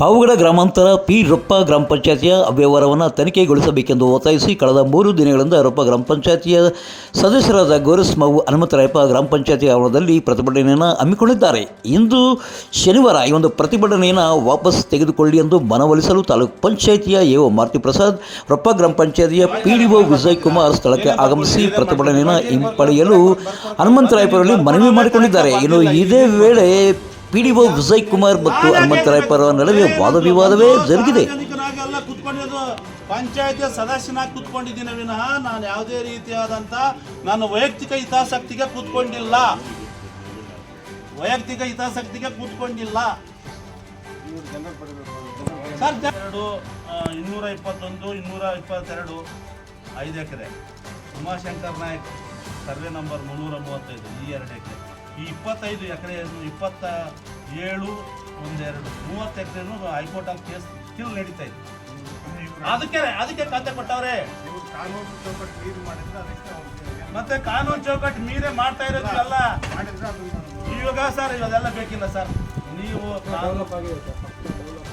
ಪಾವಗಡ ಗ್ರಾಮಾಂತರ ಪಿ ರೊಪ್ಪ ಗ್ರಾಮ ಪಂಚಾಯತಿಯ ಅವ್ಯವಹಾರವನ್ನು ತನಿಖೆಗೊಳಿಸಬೇಕೆಂದು ಒತ್ತಾಯಿಸಿ ಕಳೆದ ಮೂರು ದಿನಗಳಿಂದ ರೊಪ್ಪ ಗ್ರಾಮ ಪಂಚಾಯತಿಯ ಸದಸ್ಯರಾದ ಗೋರಸ್ ಮಾವು ಹನುಮಂತರಾಯಪ್ಪ ಗ್ರಾಮ ಪಂಚಾಯತಿ ಆವರಣದಲ್ಲಿ ಪ್ರತಿಭಟನೆಯನ್ನು ಹಮ್ಮಿಕೊಂಡಿದ್ದಾರೆ. ಇಂದು ಶನಿವಾರ ಈ ಒಂದು ಪ್ರತಿಭಟನೆಯನ್ನು ವಾಪಸ್ ತೆಗೆದುಕೊಳ್ಳಿ ಎಂದು ಮನವೊಲಿಸಲು ತಾಲೂಕು ಪಂಚಾಯಿತಿಯ ಎಒ ಮಾರುತಿ ಪ್ರಸಾದ್, ರೊಪ್ಪ ಗ್ರಾಮ ಪಂಚಾಯತಿಯ ಒ ವಿಜಯ್ ಕುಮಾರ್ ಸ್ಥಳಕ್ಕೆ ಆಗಮಿಸಿ ಪ್ರತಿಭಟನೆಯನ್ನು ಹಿಂಪಡೆಯಲು ಹನುಮಂತರಾಯಪ್ಪರಲ್ಲಿ ಮನವಿ ಮಾಡಿಕೊಂಡಿದ್ದಾರೆ. ಇನ್ನು ಇದೇ ವೇಳೆ ಪಿಡಿಒ ವಿಜಯ್ ಕುಮಾರ್ ಮತ್ತು ಹನುಮಂತರಾಯಪುರ ನಡುವೆ ವಾದ ವಿವಾದವೇ ಜರುಗಿದೆ. ಕೂತ್ಕೊಂಡಿದ್ದು ಪಂಚಾಯತಿಯ ಸದಸ್ಯನಾಗಿ ಕೂತ್ಕೊಂಡಿದ್ದೀನಿ ವಿನಃ ನಾನು ಯಾವುದೇ ರೀತಿಯಾದಂಥ ನನ್ನ ವೈಯಕ್ತಿಕ ಹಿತಾಸಕ್ತಿಗೆ ಕೂತ್ಕೊಂಡಿಲ್ಲ. ವೈಯಕ್ತಿಕ ಹಿತಾಸಕ್ತಿಗೆ ಕೂತ್ಕೊಂಡಿಲ್ಲ. ಸರ್ ಎರಡು ಇನ್ನೂರ ಇಪ್ಪತ್ತೊಂದು ಇನ್ನೂರ ಇಪ್ಪತ್ತೆರಡು ಐದು ಎಕರೆ. ಉಮಾಶಂಕರ್ ನಾಯಕ್ ಸರ್ವೆ ನಂಬರ್ ಮುನ್ನೂರ ಮೂವತ್ತೈದು ಈ ಎರಡು ಎಕರೆ. ಈ ಇಪ್ಪತ್ತೈದು ಎಕರೆ ಇಪ್ಪತ್ತ ಏಳು ಒಂದೆರಡು ಮೂವತ್ತು ಹೈಕೋರ್ಟ್ ಹೈಕೋರ್ಟಲ್ಲಿ ಕೇಸ್ ಸ್ಟಿಲ್ ನಡೀತಾ ಇದೆ. ಅದಕ್ಕೆ ಅದಕ್ಕೆ ಖಾತೆ ಕೊಟ್ಟವ್ರೆ. ಮತ್ತೆ ಕಾನೂನು ಚೌಕಟ್ಟು ಮೀರೇ ಮಾಡ್ತಾ ಇರೋದಿಲ್ಲ ಅಲ್ಲ ಇವಾಗ ಸರ್ ಇವಾಗೆಲ್ಲ ಬೇಕಿಲ್ಲ ಸರ್. ನೀವು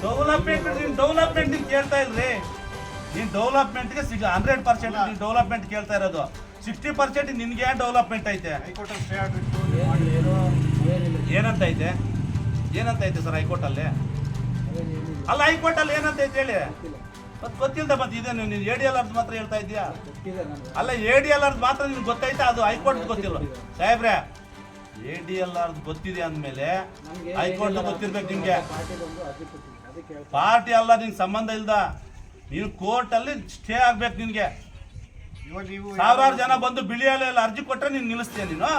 ಡೆವಲಪ್ಮೆಂಟ್ ನೀವು ಡೆವಲಪ್ಮೆಂಟ್ ಕೇಳ್ತಾ ಇಲ್ರಿ. ನೀನು ಡೆವಲಪ್ಮೆಂಟ್ಗೆ ಸಿಗ ಹಂಡ್ರೆಡ್ ಪರ್ಸೆಂಟ್ ನೀವು ಡೆವಲಪ್ಮೆಂಟ್ ಕೇಳ್ತಾ ಇರೋದು. ಸಿಕ್ಸ್ಟಿ ಪರ್ಸೆಂಟ್ ನಿನ್ಗೆ ಡೆವಲಪ್ಮೆಂಟ್ ಐತೆ. ಏನಂತ ಐತೆ ಏನಂತ ಐತೆ ಸರ್ ಹೈಕೋರ್ಟಲ್ಲಿ ಅಲ್ಲ? ಹೈಕೋರ್ಟಲ್ಲಿ ಏನಂತ ಐತೆ ಹೇಳಿ? ಮತ್ತೆ ಗೊತ್ತಿಲ್ಲದ ಮತ್ತೆ ಇದೆ ನೀನು ಎ ಡಿ ಎಲ್ ಆರ್ ಮಾತ್ರ ಹೇಳ್ತಾ ಇದೀಯಾ ಅಲ್ಲ ಎ ಡಿ ಎಲ್ ಅರ್ದು ಮಾತ್ರ ನಿನ್ಗೆ ಗೊತ್ತೈತೆ? ಅದು ಹೈಕೋರ್ಟ್ ಗೊತ್ತಿಲ್ಲ. ಸಾಹೇಬ್ರೆ ಎ ಡಿ ಎಲ್ ಅರ್ದು ಗೊತ್ತಿದೆ ಅಂದಮೇಲೆ ಹೈಕೋರ್ಟ್ ಗೊತ್ತಿರ್ಬೇಕು ನಿಮ್ಗೆ. ಪಾರ್ಟಿ ಅಲ್ಲ ನಿಂಗೆ ಸಂಬಂಧ ಇಲ್ದ. ನೀನು ಕೋರ್ಟಲ್ಲಿ ಸ್ಟೇ ಆಗ್ಬೇಕು ನಿನ್ಗೆ. ಸಾವಿರಾರು ಜನ ಬಂದು ಬಿಳಿಯಲ್ಲಿ ಅರ್ಜಿ ಕೊಟ್ಟರೆ ನೀನು ನಿಲ್ಲಿಸ್ತೀಯ ನೀನು?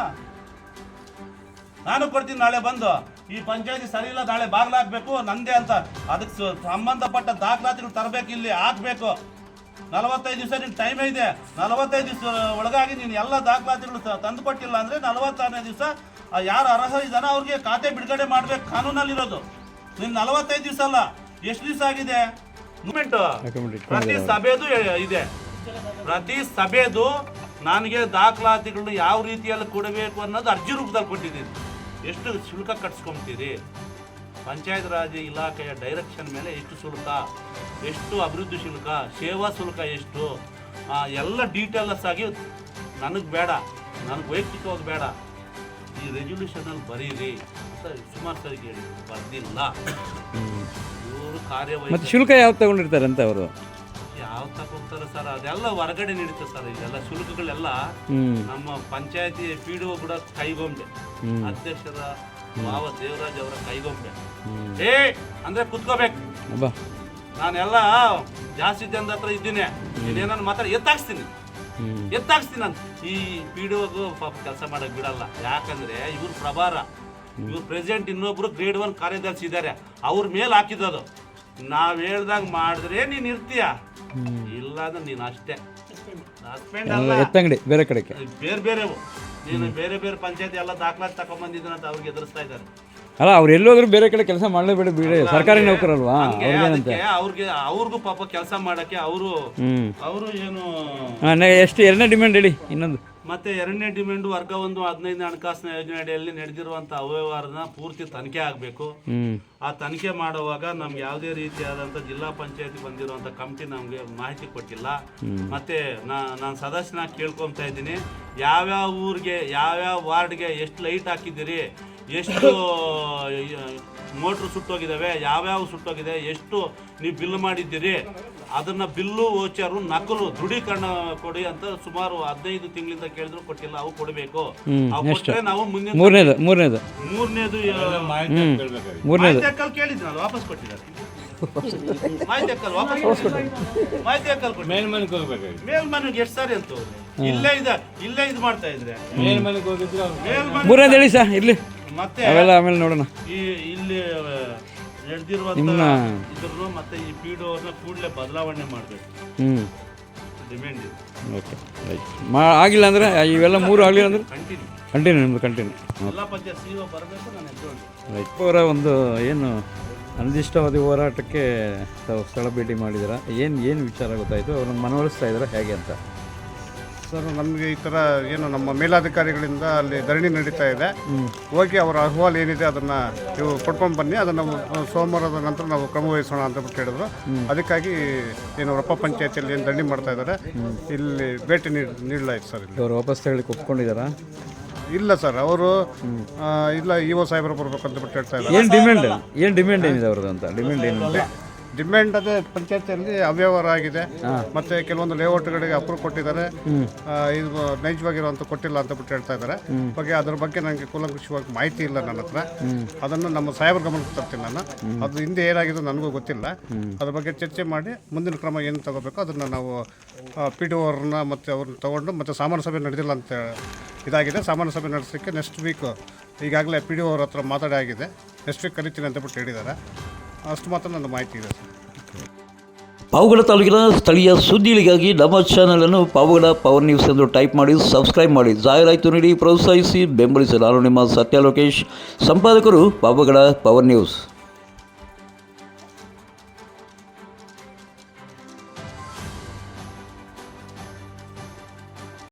ನಾನು ಕೊಡ್ತೀನಿ ನಾಳೆ ಬಂದು. ಈ ಪಂಚಾಯತಿ ಸರಿ ಇಲ್ಲ ನಾಳೆ ಬಾಗ್ಲಾಕ್ಬೇಕು ನಂದೇ ಅಂತ. ಅದಕ್ಕೆ ಸಂಬಂಧಪಟ್ಟ ದಾಖಲಾತಿಗಳು ತರಬೇಕು ಇಲ್ಲಿ ಹಾಕ್ಬೇಕು. ನಲವತ್ತೈದು ದಿವಸ ನಿನ್ ಟೈಮ್ ಇದೆ. ನಲವತ್ತೈದು ದಿವಸ ಒಳಗಾಗಿ ನೀನು ಎಲ್ಲ ದಾಖಲಾತಿಗಳು ತ- ತಂದು ಕೊಟ್ಟಿಲ್ಲ ಅಂದ್ರೆ ನಲವತ್ತಾರನೇ ದಿವಸ ಯಾರು ಅರ್ಹ ಇದಾನ ಅವ್ರಿಗೆ ಖಾತೆ ಬಿಡುಗಡೆ ಮಾಡ್ಬೇಕು ಕಾನೂನಲ್ಲಿರೋದು. ನೀನು ನಲವತ್ತೈದು ದಿವಸ ಅಲ್ಲ ಎಷ್ಟು ದಿವಸ ಆಗಿದೆ? ಮೂಮೆಂಟ್ ಪ್ರತಿ ಸಭೆದು ಇದೆ. ಪ್ರತಿ ಸಭೆದು ನನಗೆ ದಾಖಲಾತಿಗಳು ಯಾವ ರೀತಿಯಲ್ಲಿ ಕೊಡಬೇಕು ಅನ್ನೋದು ಅರ್ಜಿ ರೂಪದಲ್ಲಿ ಕೊಟ್ಟಿದ್ದೀನಿ. ಎಷ್ಟು ಶುಲ್ಕ ಕಟ್ಸ್ಕೊಂತೀರಿ? ಪಂಚಾಯತ್ ರಾಜ್ ಇಲಾಖೆಯ ಡೈರೆಕ್ಷನ್ ಮೇಲೆ ಎಷ್ಟು ಶುಲ್ಕ ಎಷ್ಟು ಅಭಿವೃದ್ಧಿ ಶುಲ್ಕ ಸೇವಾ ಶುಲ್ಕ ಎಷ್ಟು? ಆ, ಎಲ್ಲ ಡೀಟೇಲಸ್ ಆಗಿ ನನಗೆ ಬೇಡ ನನಗೆ ವೈಯಕ್ತಿಕವಾಗಿ ಬೇಡ. ಈ ರೆಸೊಲ್ಯೂಷನಲ್ಲಿ ಬರೀರಿ. ಅಂತ ಸುಮಾರು ಸರಿ ಹೇಳಿ ಬರ್ದಿಲ್ಲ. ಇವರು ಮತ್ತೆ ಶುಲ್ಕ ಯಾವ್ದು ತಗೊಂಡಿರ್ತಾರೆ ಅಂತ ಅವರು? ಯಾವ ಸರ ಸರ್ ಅದೆಲ್ಲ ಹೊರಗಡೆ ನಡೀತದೆ ಸರ್ ಇದೆಲ್ಲ ಶುಲ್ಕಗಳೆಲ್ಲ ನಮ್ಮ ಪಂಚಾಯತಿ ಪಿ ಡಿ ಕೂಡ ಕೈಗೊಂಬೆ. ಅಧ್ಯಕ್ಷರ ಮಾವ ದೇವರಾಜ್ ಅವರ ಕೈಗೊಂಬೆ. ಏ ಅಂದ್ರೆ ಕುತ್ಕೋಬೇಕು. ನಾನೆಲ್ಲ ಜಾಸ್ತಿ ಜನದ ಹತ್ರ ಇದ್ದೀನಿ. ಏನಾದ್ರು ಮಾತಾಡ ಎತ್ತಾಕ್ಸ್ತೀನಿ. ಎತ್ತಾಕ್ಸ್ತೀನಿ ಅಂತ ಈ ಪಿ ಡಿ ಪಾಪ ಕೆಲಸ ಮಾಡಕ್ ಬಿಡಲ್ಲ. ಯಾಕಂದ್ರೆ ಇವ್ರ ಪ್ರಭಾರ. ಇವ್ರ ಪ್ರೆಸಿಡೆಂಟ್ ಇನ್ನೊಬ್ರು ಗ್ರೇಡ್ ಒನ್ ಕಾರ್ಯದರ್ಶಿ ಇದ್ದಾರೆ ಅವ್ರ ಮೇಲೆ ಅದು. ನಾವ್ ಹೇಳ್ದಾಗ ಮಾಡಿದ್ರೆ ನೀನ್ ಇರ್ತೀಯ? ಇಲ್ಲ ಅಂದ್ರೆ ನೀನು ಅಷ್ಟೇ. ಹಸ್ಬೆಂಡ್ ಅಲ್ಲ. ಎತ್ತಂಗಡಿ ಬೇರೆ ಕಡೆಗೆ. ಬೇರೆ ಬೇರೆವು ನೀನು ಬೇರೆ ಬೇರೆ ಪಂಚಾಯತಿ ಎಲ್ಲ ದಾಖಲಾತಿ ತಗೊಂಡ್ಬಂದಿದ್ದೀನಿ ಅಂತ ಅವ್ರಿಗೆ ಎದುರಿಸ್ತಾ ಇದ್ದಾರೆ. ಅಲ್ಲ ಅವ್ರು ಎಲ್ಲೋದ್ರೂ ಬೇರೆ ಕಡೆ ಕೆಲಸ ಮಾಡಲೇಬೇಡ ಬಿಡಿ. ಸರ್ಕಾರಿ ನೌಕರಲ್ವಾ? ಅಲ್ವಾ ಅವ್ರಿಗೇನಂತೆ? ಅವ್ರಿಗೆ ಅವ್ರಿಗೂ ಪಾಪ ಕೆಲಸ ಮಾಡಕ್ಕೆ ಅವರು ಅವರು ಏನು ಎಷ್ಟು ಎರಡನೇ ಡಿಮ್ಯಾಂಡ್ ಹೇಳಿ ಇನ್ನೊಂದು. ಮತ್ತೆ ಎರಡನೇ ಡಿಮ್ಯಾಂಡ್ ವರ್ಗ ಒಂದು ಹದಿನೈದು ಹಣಕಾಸಿನ ಯೋಜನೆ ಅಡಿಯಲ್ಲಿ ನಡೆದಿರುವಂಥ ಅವ್ಯವಹಾರನ ಪೂರ್ತಿ ತನಿಖೆ ಆಗಬೇಕು. ಆ ತನಿಖೆ ಮಾಡುವಾಗ ನಮ್ಗೆ ಯಾವುದೇ ರೀತಿಯಾದಂತ ಜಿಲ್ಲಾ ಪಂಚಾಯತಿ ಬಂದಿರುವಂಥ ಕಮಿಟಿ ನಮಗೆ ಮಾಹಿತಿ ಕೊಟ್ಟಿಲ್ಲ. ಮತ್ತೆ ನಾ ನಾನು ಸದಸ್ಯನ ಕೇಳ್ಕೊತಾ ಇದ್ದೀನಿ. ಯಾವ್ಯಾವ ಊರಿಗೆ ಯಾವ್ಯಾವ ವಾರ್ಡ್ಗೆ ಎಷ್ಟು ಲೈಟ್ ಹಾಕಿದ್ದೀರಿ ಎಷ್ಟು ಮೋಟ್ರ್ ಸುಟ್ಟೋಗಿದ್ದಾವೆ ಯಾವ್ಯಾವ ಸುಟ್ಟೋಗಿದೆ ಎಷ್ಟು ನೀವು ಬಿಲ್ ಮಾಡಿದ್ದೀರಿ ಅದನ್ನ ಬಿಲ್ಲು ಓಚಾರು ನಕಲು ದೃಢೀಕರಣ ಕೊಡಿ ಅಂತ ಸುಮಾರು ಹದಿನೈದು ತಿಂಗಳಿಂದ ಕೇಳಿದ್ರು ಕೊಟ್ಟಿಲ್ಲ ಅವು ಕೊಡಬೇಕು. ಅವು ಕೊಟ್ಟರೆ ನಾವು ಮುಂದೆ ಮೂರನೇದು ಮೂರನೇದು. ಮೂರನೇದು ಮೂರನೇದು. ಕೇಳಿದ್ನಲ್ಲ ವಾಪಸ್ ಕೊಟ್ಟಿದ್ದಾರೆ. ಮಾಹಿತಿ ಅಕ್ಕಲ್ ವಾಪಸ್ ಕೊಟ್ಟಿದ್ದಾರೆ. ಮಾಹಿತಿ ಅಕ್ಕಲ್ ಕೊಟ್ಟಿದ್ದಾರೆ. ಮೇಲ್ಮನೆಗೆ ಹೋಗ್ಬೇಕಾಗಿ ಮೇಲ್ಮನೆಗೆ ಎಷ್ಟು ಸಾರಿ ಅಂತ. ಇಲ್ಲೇ ಇದೆ ಇಲ್ಲೇ ಇದು ಮಾಡ್ತಾ ಇದ್ರೆ. ಮೇಲ್ಮನೆಗೆ ಹೋಗಿದ್ರೆ ಮೂರನೇದು ಹೇಳಿ ಸರ್ ಇರ್ಲಿ. ಮತ್ತೆ ಅವೆಲ್ಲ ಆಮೇಲೆ ನೋಡೋಣ. ಈ ಇಲ್ಲಿ ನಡೆದಿರುವಂತ ಇದ್ರು ಮತ್ತೆ ಈ ಪಿ ಅವ್ರನ್ನ ಕೂಡಲೇ ಬದಲಾವಣೆ ಮಾಡಬೇಕು. ಹ್ಮ್. ಡಿಮ್ಯಾಂಡ್ ಇದೆ. ಓಕೆ ರೈಟ್ ಮಾ ಆಗಿಲ್ಲ ಅಂದ್ರೆ ಇವೆಲ್ಲ ಮೂರು ಆಗಲಿಲ್ಲ ಅಂದ್ರೆ? ಕಂಟಿನ್ಯೂ ಕಂಟಿನ್ಯೂ ನಿಮ್ಮದು ಕಂಟಿನ್ಯೂ ಎಲ್ಲ ಪಂಚಾಯತ್ ಸಿ ಬರಬೇಕು ನಾನು ಎದ್ದು ರೈಟ್ ಅವರ ಒಂದು ಏನು ಅನಿರ್ದಿಷ್ಟಾವಧಿ ಹೋರಾಟಕ್ಕೆ ತಾವು ಸ್ಥಳ ಭೇಟಿ ಮಾಡಿದ್ದೀರಾ? ಏನು ಏನು ವಿಚಾರ ಗೊತ್ತಾಯಿತು? ಅವ್ರನ್ನ ಮನವೊಲಿಸ್ತಾ ಇದ್ದೀರಾ? ಹೇಗೆ ಅಂತ? ಸರ್ ನಮಗೆ ಈ ಥರ ಏನು ನಮ್ಮ ಮೇಲಾಧಿಕಾರಿಗಳಿಂದ ಅಲ್ಲಿ ಧರಣಿ ನಡೀತಾ ಇದೆ. ಹೋಗಿ ಅವರ ಅಹವಾಲು ಏನಿದೆ ಅದನ್ನು ನೀವು ಕೊಟ್ಕೊಂಡು ಬನ್ನಿ. ಅದನ್ನು ಸೋಮವಾರದ ನಂತರ ನಾವು ಕ್ರಮ ವಹಿಸೋಣ ಅಂತ ಬಿಟ್ಟು ಹೇಳಿದ್ರು. ಅದಕ್ಕಾಗಿ ಏನು ರಪ್ಪ ಪಂಚಾಯತಿಯಲ್ಲಿ ಏನು ಧರಣಿ ಮಾಡ್ತಾ ಇದ್ದಾರೆ. ಇಲ್ಲಿ ಭೇಟಿ ನೀಡ್ ನೀಡಲಾಯ್ತು ಸರ್ ಇಲ್ಲಿ. ಅವರು ವಾಪಸ್ ತಗೊಳ್ಳಿಕ್ಕೆ ಒಪ್ಕೊಂಡಿದ್ದಾರಾ? ಇಲ್ಲ ಸರ್ ಅವರು ಇಲ್ಲ ಇ ಒ ಸಾಹೇಬರು ಬರ್ಬೇಕಂತ ಬಿಟ್ಟು ಹೇಳ್ತಾ ಇದ್ದಾರೆ. ಏನು ಡಿಮ್ಯಾಂಡ್ ಏನು ಡಿಮ್ಯಾಂಡ್ ಏನಿದೆ ಅವ್ರದ್ದು ಅಂತ? ಡಿಮ್ಯಾಂಡ್ ಏನು ಡಿಮ್ಯಾಂಡ್ ಅದೇ ಪಂಚಾಯತಿಯಲ್ಲಿ ಅವ್ಯವಹಾರ ಆಗಿದೆ. ಮತ್ತೆ ಕೆಲವೊಂದು ಲೇಔಟ್ಗಳಿಗೆ ಅಪ್ರೂವ್ ಕೊಟ್ಟಿದ್ದಾರೆ. ಆ, ಇದು ನೈಜವಾಗಿರುವಂತ ಕೊಟ್ಟಿಲ್ಲ ಅಂತ ಬಿಟ್ಟು ಹೇಳ್ತಾ ಇದ್ದಾರೆ. ಬಗ್ಗೆ ಅದ್ರ ಬಗ್ಗೆ ನನಗೆ ಕುಲಂಕುಷವಾಗಿ ಮಾಹಿತಿ ಇಲ್ಲ ನನ್ನ ಹತ್ರ. ಅದನ್ನು ನಮ್ಮ ಸಾಹೇಬರ್ ಗಮನಕ್ಕೆ ತರ್ತೀನಿ ನಾನು. ಅದು ಹಿಂದೆ ಏನಾಗಿದೆ ನನಗೂ ಗೊತ್ತಿಲ್ಲ. ಅದ್ರ ಬಗ್ಗೆ ಚರ್ಚೆ ಮಾಡಿ ಮುಂದಿನ ಕ್ರಮ ಏನು ತಗೋಬೇಕು ಅದನ್ನು ನಾವು ಪಿ ಡಿ ಅವ್ರನ್ನ ಮತ್ತೆ ಅವ್ರನ್ನ ತಗೊಂಡು ಮತ್ತೆ ಸಾಮಾನ್ಯ ಸಭೆ ನಡೆದಿಲ್ಲ ಅಂತ ಇದಾಗಿದೆ. ಸಾಮಾನ್ಯ ಸಭೆ ನಡೆಸಲಿಕ್ಕೆ ನೆಕ್ಸ್ಟ್ ವೀಕ್ ಈಗಾಗಲೇ ಪಿ ಡಿ ಅವ್ರ ಹತ್ರ ಮಾತಾಡಿ ಆಗಿದೆ. ನೆಕ್ಸ್ಟ್ ವೀಕ್ ಕರಿತೀನಿ ಅಂತ ಬಿಟ್ಟು ಹೇಳಿದ್ದಾರೆ. ಅಷ್ಟು ಮಾತ್ರ ನನ್ನ ಮಾಹಿತಿ ಇದೆ, ಸರ್. ಪಾವಗಡ ತಾಲೂಕಿನ ಸ್ಥಳೀಯ ಸುದ್ದಿಗಳಿಗಾಗಿ ನಮ್ಮ ಚಾನಲನ್ನು ಪಾವಗಡ ಪವರ್ ನ್ಯೂಸ್ ಎಂದು ಟೈಪ್ ಮಾಡಿ ಸಬ್ಸ್ಕ್ರೈಬ್ ಮಾಡಿ. ಜಾಹೀರಾತು ನೀಡಿ ಪ್ರೋತ್ಸಾಹಿಸಿ ಬೆಂಬಲಿಸಿ ನಾನು ನಿಮ್ಮ ಸತ್ಯ ಲೋಕೇಶ್, ಸಂಪಾದಕರು ಪಾವಗಡ ಪವರ್ ನ್ಯೂಸ್.